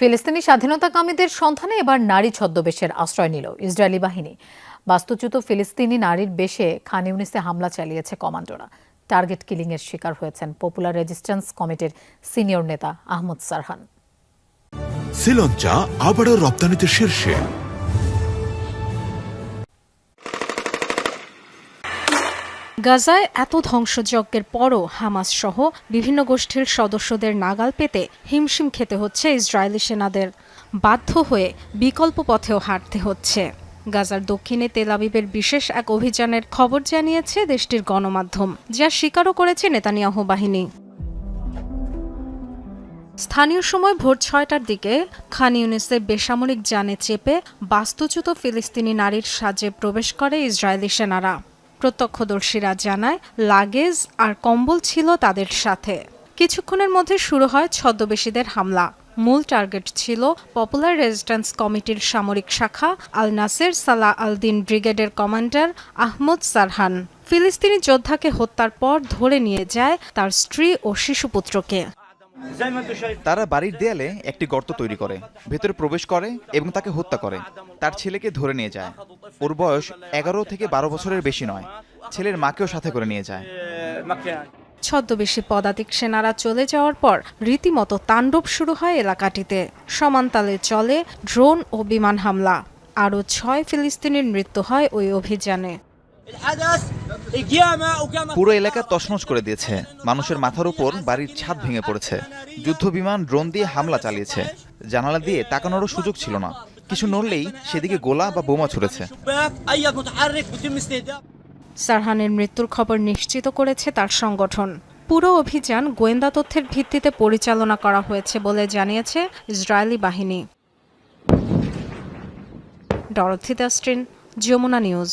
ফিলিস্তিনি স্বাধীনতাকামীদের সন্ধানে এবার নারী ছদ্মবেশের আশ্রয় নিল ইসরায়েলি বাহিনী। বাস্তুচ্যুত ফিলিস্তিনি নারীর বেশে খান ইউনিসে হামলা চালিয়েছে কমান্ডোরা। টার্গেট কিলিংয়ের শিকার হয়েছেন পপুলার রেজিস্ট্যান্স কমিটির সিনিয়র নেতা আহমদ সারহান। শ্রীলঞ্চা আবারও রপ্তানিতে শীর্ষে। গাজায় এত ধ্বংসযজ্ঞের পরও হামাস সহ বিভিন্ন গোষ্ঠীর সদস্যদের নাগাল পেতে হিমশিম খেতে হচ্ছে ইসরায়েলি সেনাদের। বাধ্য হয়ে বিকল্প পথেও হাঁটতে হচ্ছে। গাজার দক্ষিণে তেলাবিবের বিশেষ এক অভিযানের খবর জানিয়েছে দেশটির গণমাধ্যম, যা স্বীকারও করেছে নেতানিয়াহু বাহিনী। স্থানীয় সময় ভোর ছয়টার দিকে খান ইউনিসে বেসামরিক যানে চেপে বাস্তুচ্যুত ফিলিস্তিনি নারীর সাজে প্রবেশ করে ইসরায়েলি সেনারা। প্রত্যক্ষদর্শীরা জানায়, লাগেজ আর কম্বল ছিল তাদের সাথে। কিছুক্ষণের মধ্যে শুরু হয় ছদ্মবেশীদের হামলা। মূল টার্গেট ছিল পপুলার রেজিস্ট্যান্স কমিটির সামরিক শাখা আল নাসের সালাহ আল দিন ব্রিগেডের কমান্ডার আহমদ সারহান। ফিলিস্তিনি যোদ্ধাকে হত্যার পর ধরে নিয়ে যায় তার স্ত্রী ও শিশুপুত্রকে। তারা বাড়ির দেয়ালে একটি গর্ত তৈরি করে ভেতরে প্রবেশ করে এবং তাকে হত্যা করে। তার ছেলেকে ধরে নিয়ে যায়। ওর বয়স এগারো থেকে বারো বছরের বেশি নয়। ছেলের মাকেও সাথে করে নিয়ে যায়। ছদ্মবেশী পদাতিক সেনারা চলে যাওয়ার পর রীতিমতো তাণ্ডব শুরু হয় এলাকাটিতে। সমান্তালে চলে ড্রোন ও বিমান হামলা। আরও ছয় ফিলিস্তিনির মৃত্যু হয় ওই অভিযানে। পুরো এলাকা তসনস করে দিয়েছে। মানুষের মাথার উপর বাড়ির ছাদ ভেঙে পড়েছে। যুদ্ধ বিমান ড্রোন দিয়ে হামলা চালিয়েছে। জানালা দিয়ে তাকানোরও সুযোগ ছিল না। কিছু নড়লেই সেদিকে গোলা বা বোমা ছুড়েছে। সারহানের মৃত্যুর খবর নিশ্চিত করেছে তার সংগঠন। পুরো অভিযান গোয়েন্দা তথ্যের ভিত্তিতে পরিচালনা করা হয়েছে বলে জানিয়েছে ইসরায়েলি বাহিনী। ডরথি দাস্ট্রিন যমুনা নিউজ।